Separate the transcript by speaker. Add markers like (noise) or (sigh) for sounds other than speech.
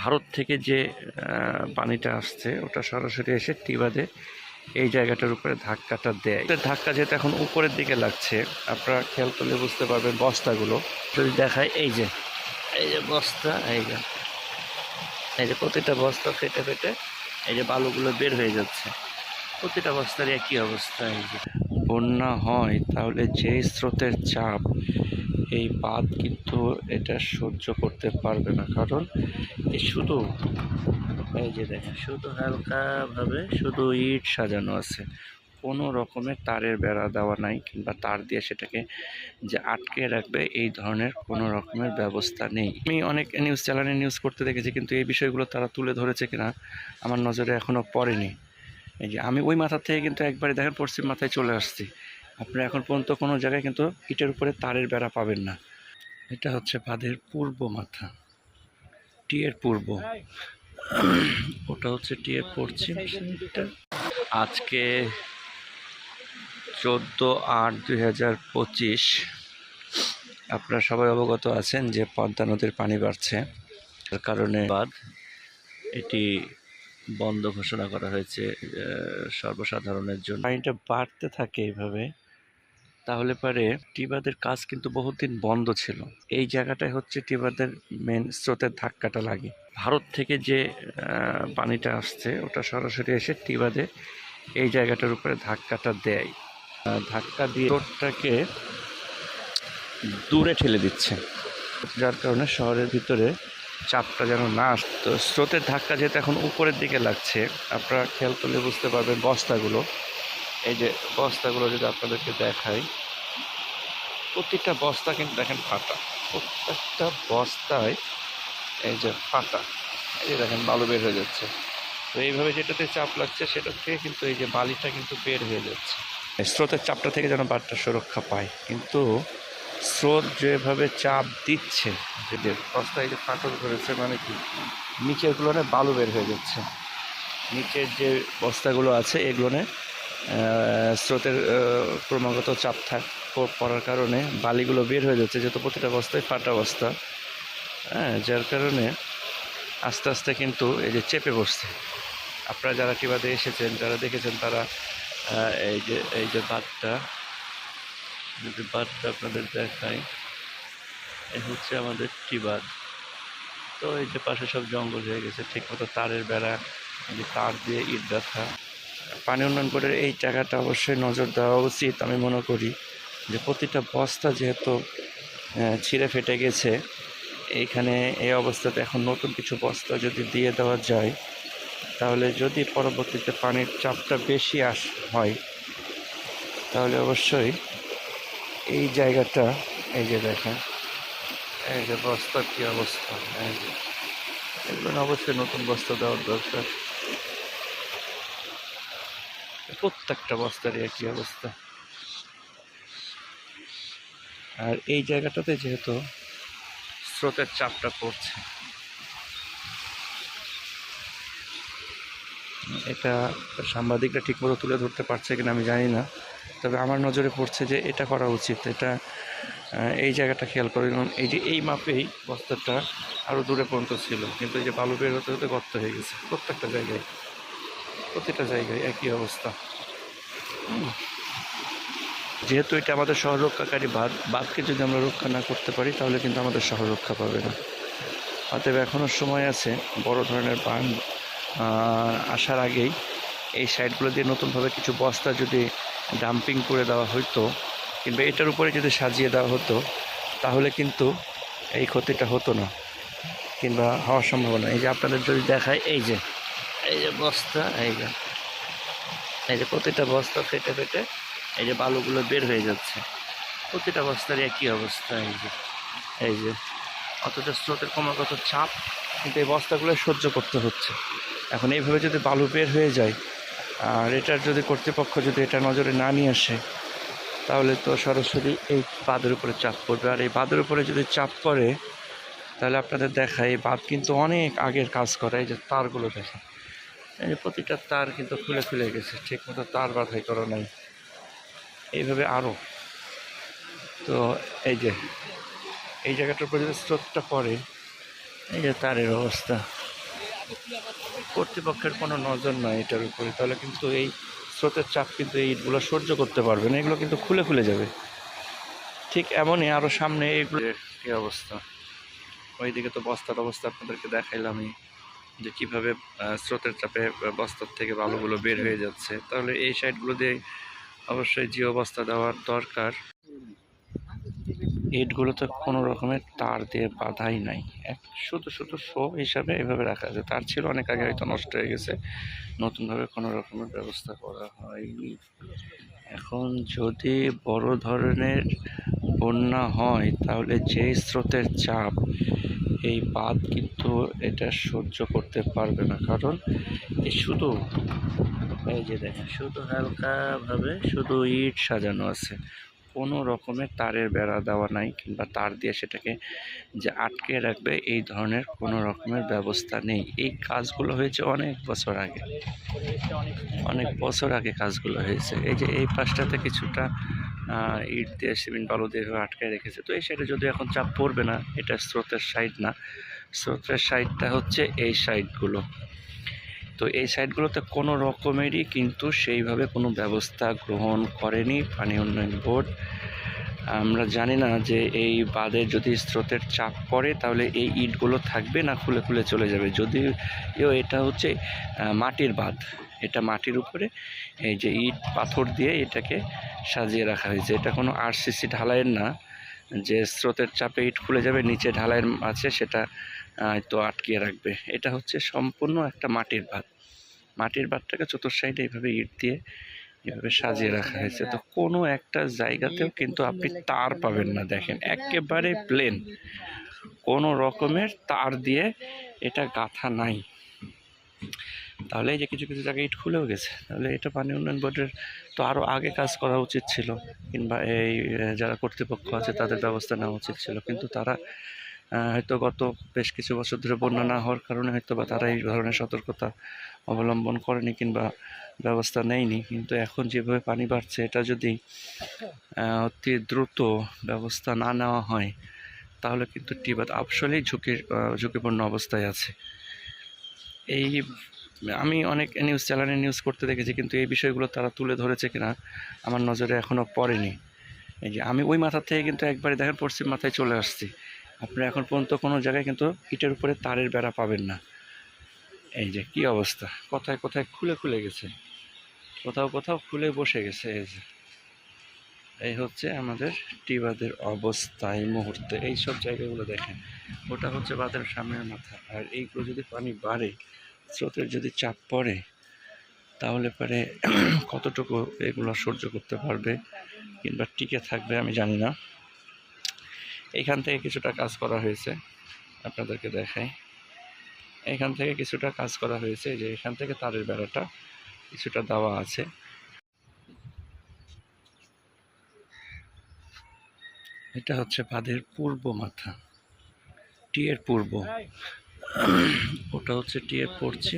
Speaker 1: ভারত থেকে যে পানিটা আসছে, ওটা সরাসরি এসে টিবাদে এই জায়গাটার উপরে ধাক্কাটা দেয়। ধাক্কা যেহেতু এখন উপরের দিকে লাগছে, আপনারা খেয়াল করলে বুঝতে পারবেন বস্তাগুলো। যদি দেখায়, এই যে এই যে বস্তা, এই যে এই যে প্রতিটা বস্তা ফেটে ফেটে এই যে বালুগুলো বের হয়ে যাচ্ছে। প্রতিটা বস্তার একই অবস্থা, এই যে। বন্যা হয়, তাহলে যে স্রোতের চাপ এই বাঁধ কিন্তু এটা সহ্য করতে পারবে না। কারণ এই শুধু, এই যে দেখেন, শুধু হালকাভাবে শুধু ইট সাজানো আছে। কোনো রকমের তারের বেড়া দেওয়া নাই কিংবা তার দিয়ে সেটাকে যে আটকে রাখবে, এই ধরনের কোনো রকমের ব্যবস্থা নেই। আমি অনেক নিউজ চ্যানেলে নিউজ করতে দেখেছি, কিন্তু এই বিষয়গুলো তারা তুলে ধরেছে কিনা আমার নজরে এখনও পড়েনি। এই যে আমি ওই মাথা থেকে কিন্তু একবারে দেখেন পশ্চিম মাথায় চলে আসছি। আপনারা এখন পর্যন্ত কোনো জায়গায় কিন্তু ইটের উপরে তারের বেড়া পাবেন না। এটা হচ্ছে বাঁধের পূর্ব মাথা। টিয়ের পূর্ব। ওটা হচ্ছে টিয়ের পশ্চিম আজকে চোদ্দ আট দুই হাজার পঁচিশ। আপনারা সবাই অবগত আছেন যে পদ্মা নদীর পানি বাড়ছে। তার কারণে বাদ এটি বন্ধ ঘোষণা করা হয়েছে সর্বসাধারণের জন্য। পানিটা বাড়তে থাকে এইভাবে। তাহলে পরে টিবাদের কাজ কিন্তু বহুদিন বন্ধ ছিল। এই জায়গাটায় হচ্ছে টিবাদের মেন স্রোতের ধাক্কাটা লাগে। ভারত থেকে যে পানিটা আসছে, ওটা সরাসরি এসে টিবাদে এই জায়গাটার উপরে ধাক্কাটা দেয়। ধাক্কা দিয়ে রোডটাকে দূরে ঠেলে দিচ্ছে। যার কারণে শহরের ভিতরে চাপটা যেন না আস, তো স্রোতের ধাক্কা যেহেতু এখন উপরের দিকে লাগছে, আপনারা খেয়াল করলে বুঝতে পারবেন বস্তাগুলো। এই যে বস্তাগুলো যদি আপনাদেরকে দেখাই, প্রতিটা বস্তা কিন্তু দেখেন ফাটা প্রত্যেকটা বস্তায় এই যে ফাটা এই যে দেখেন বালু বের হয়ে যাচ্ছে। তো এইভাবে যেটাতে চাপ লাগছে, সেটা থেকে কিন্তু এই যে বালিটা কিন্তু বের হয়ে যাচ্ছে। স্রোতের চাপটা থেকে যেন বারটা সুরক্ষা পায়। কিন্তু স্রোত যেভাবে চাপ দিচ্ছে, যে বস্তায় যে ফাটল করেছে মানে কি? নিচেরগুলো বালু বের হয়ে যাচ্ছে। নিচের যে বস্তাগুলো আছে, এগুলোনে স্রোতের ক্রমাগত চাপ থাক পড়ার কারণে বালিগুলো বের হয়ে যাচ্ছে যেহেতু প্রতিটা বস্তায় ফাটা বস্তা হ্যাঁ যার কারণে আস্তে আস্তে কিন্তু এই যে চেপে বসছে। আপনারা যারা টিবাদে এসেছেন, যারা দেখেছেন তারা এই যে এই যে বাঁধটা, যদি বাঁধটা আপনাদের দেখাই, এই হচ্ছে আমাদের টিবাদ। তো এই যে পাশে সব জঙ্গল হয়ে গেছে, ঠিকমতো তারের বেড়া, এই যে তার দিয়ে ইট গাঁথা পানি উন্নয়ন বোর্ডের এই জায়গাটা অবশ্যই নজর দেওয়া উচিত। আমি মনে করি যে প্রতিটা বস্তা যেহেতু ছিঁড়ে ফেটে গেছে, এইখানে এই অবস্থাতে এখন নতুন কিছু বস্তা যদি দিয়ে দেওয়া যায়, তাহলে যদি পরবর্তীতে পানির চাপটা বেশি আস, হয়, তাহলে অবশ্যই এই জায়গাটা, এই যে দেখেন, এই যে বস্তার কী অবস্থা, এই যে, এগুলো অবশ্যই নতুন বস্তা দেওয়ার দরকার। প্রত্যেকটা বস্তারই একই অবস্থা আর এই জায়গাটাতে যেহেতু স্রোতের চাপটা পড়ছে, এটা সাংবাদিকরা ঠিকমতো তুলে ধরতে পারছে কিনা আমি জানি না, তবে আমার নজরে পড়ছে যে এটা করা উচিত এটা এই জায়গাটা খেয়াল করে এবং এই যে এই মাপেই বস্তাটা আরও দূরে পর্যন্ত ছিল, কিন্তু এই যে বালু বের হতে হতে গর্ত হয়ে গেছে প্রত্যেকটা জায়গায়, প্রতিটা জায়গায় একই অবস্থা। যেহেতু এটা আমাদের শহর রক্ষাকারী বাঁধ, বাঁধকে যদি আমরা রক্ষা না করতে পারি, তাহলে কিন্তু আমাদের শহর রক্ষা পাবে না। অতএব এখনও সময় আছে বড় ধরনের বান আসার আগেই এই সাইডগুলো দিয়ে নতুনভাবে কিছু বস্তা যদি ডাম্পিং করে দেওয়া হতো কিংবা এটার উপরে যদি সাজিয়ে দেওয়া হতো, তাহলে কিন্তু এই ক্ষতিটা হতো না, কিংবা হওয়ার সম্ভাবনা। এই যে আপনাদের যদি দেখায়, এই যে এই যে বস্তা, এই যে। এই যে প্রতিটা বস্তা ফেটে ফেটে এই যে বালুগুলো বের হয়ে যাচ্ছে। প্রতিটা বস্তার একই অবস্থা, এই যে এই যে, অথচ স্রোতের ক্রমাগত চাপ কিন্তু এই বস্তাগুলো সহ্য করতে হচ্ছে। এখন এইভাবে যদি বালু বের হয়ে যায়, আর এটার যদি কর্তৃপক্ষ যদি এটা নজরে না নিয়ে আসে, তাহলে তো সরাসরি এই বাঁধের উপরে চাপ পড়বে। আর এই বাঁধের উপরে যদি চাপ পড়ে, তাহলে আপনাদের দেখায় এই বাঁধ কিন্তু অনেক আগের কাজ করে, এই যে তারগুলো দেখেন এই যে প্রতিটা তার কিন্তু খুলে খুলে গেছে ঠিক মতো তার বাঁধাই করা নাই। এইভাবে আরও তো এই যে, এই জায়গাটার উপরে যদি স্রোতটা পড়ে, এই যে তারের অবস্থা। কর্তৃপক্ষের কোনো নজর নাই এটার উপরে, তাহলে কিন্তু এই স্রোতের চাপ কিন্তু এই ইটগুলো সহ্য করতে পারবে না, এগুলো কিন্তু খুলে খুলে যাবে। ঠিক এমনই আরও সামনে এগুলো কী অবস্থা? ওইদিকে তো বস্তার অবস্থা আপনাদেরকে দেখাইলামই। যে কীভাবে স্রোতের চাপে বস্তার থেকে বালুগুলো বের হয়ে যাচ্ছে। তাহলে এই সাইডগুলো দিয়ে অবশ্যই জিও বস্তা দেওয়ার দরকার। ইটগুলোতে কোনো রকমের তার দিয়ে বাধাই নাই। এক, শুধু শুধু শো হিসাবে এভাবে রাখা আছে। তার ছিল অনেক আগে, হয়তো নষ্ট হয়ে গেছে। নতুনভাবে কোনো রকমের ব্যবস্থা করা হয়নি। এখন যদি বড় ধরনের বন্যা হয়, তাহলে যে স্রোতের চাপ এই বাদ কিন্তু এটা সহ্য করতে পারবে না। কারণ এই শুধু, এই যে দেখেন, শুধু হালকাভাবে শুধু ইট সাজানো আছে। কোনো রকমের তারের বেড়া দেওয়া নাই কিংবা তার দিয়ে সেটাকে যে আটকে রাখবে, এই ধরনের কোনো রকমের ব্যবস্থা নেই। এই কাজগুলো হয়েছে অনেক বছর আগে। অনেক বছর আগে কাজগুলো হয়েছে। এই যে এই পাশটাতে কিছুটা ইট দিয়ে, সিমেন্ট, বালু দিয়ে আটকে রেখেছে। তো এই সাইডে যদি এখন চাপ পড়বে না, এটা স্রোতের সাইড না। স্রোতের সাইডটা হচ্ছে এই সাইডগুলো। তো এই সাইডগুলোতে কোনো রকমেরই কিন্তু সেইভাবে কোনো ব্যবস্থা গ্রহণ করেনি পানি উন্নয়ন বোর্ড। আমরা জানি না যে এই বাঁধে যদি স্রোতের চাপ পড়ে তাহলে এই ইটগুলো থাকবে না খুলে খুলে চলে যাবে। যদিও এটা হচ্ছে মাটির বাঁধ। এটা মাটির উপরে এই যে ইট পাথর দিয়ে এটাকে সাজিয়ে রাখা হয়েছে। এটা কোনো আরসিসি ঢালাইয়ের না। যে স্রোতের চাপে ইট খুলে যাবে, নিচে ঢালাইয়ের আছে, সেটা তো আটকিয়ে রাখবে। এটা হচ্ছে সম্পূর্ণ একটা মাটির বাঁধ মাটির বাঁধটাকে চতুর সাইডে এইভাবে ইট দিয়ে এভাবে সাজিয়ে রাখা হয়েছে। তো কোনো একটা জায়গাতেও কিন্তু আপনি তার পাবেন না, দেখেন। একেবারে প্লেন কোনো রকমের তার দিয়ে এটা গাঁথা নাই। তাহলে এই যে কিছু কিছু জায়গায় ইট খুলেও গেছে। তাহলে এটা পানি উন্নয়ন বোর্ডের তো আরও আগে কাজ করা উচিত ছিল, কিংবা এই যারা কর্তৃপক্ষ আছে তাদের ব্যবস্থা নেওয়া উচিত ছিল। কিন্তু তারা হয়তো গত বেশ কিছু বছর ধরে বন্যা না হওয়ার কারণে হয়তো বা তারা এই ধরনের সতর্কতা অবলম্বন করেনি কিংবা ব্যবস্থা নেয়নি। কিন্তু এখন যেভাবে পানি বাড়ছে, এটা যদি অতি দ্রুত ব্যবস্থা না নেওয়া হয়, তাহলে কিন্তু টিবাদ আসলেই ঝুঁকির ঝুঁকিপূর্ণ অবস্থায় আছে। এই আমি অনেক নিউজ চ্যানেলে নিউজ করতে দেখেছি, কিন্তু এই বিষয়গুলো তারা তুলে ধরেছে কিনা আমার নজরে এখনও পড়েনি। এই যে আমি ওই মাথার থেকে কিন্তু একবারে দেখেন পশ্চিম মাথায় চলে আসছি। আপনি এখন পর্যন্ত কোনো জায়গায় কিন্তু ইটের উপরে তারের বেড়া পাবেন না। এই যে কি অবস্থা? কোথায় কোথায় খুলে খুলে গেছে? কোথাও কোথাও খুলে বসে গেছে, এই যে। এই হচ্ছে আমাদের টিবাদের অবস্থা এই মুহূর্তে। এই সব জায়গাগুলো দেখেন, ওটা হচ্ছে বাঁধের সামনের মাথা। আর এইগুলো যদি পানি বাড়ে স্রোতের যদি চাপ পড়ে, তাহলে পরে (clears throat) কতটুকু এগুলো সহ্য করতে পারবে কিংবা টিকে থাকবে আমি জানি না। এখান থেকে কিছুটা কাজ করা হয়েছে, আপনাদেরকে দেখাই। এখান থেকে কিছুটা কাজ করা হয়েছে, যে এখান থেকে তারের বেড়াটা কিছুটা দেওয়া আছে। এটা হচ্ছে বাঁধের পূর্ব মাথা টিয়ের পূর্ব। ওটা হচ্ছে টিএ পড়ছে।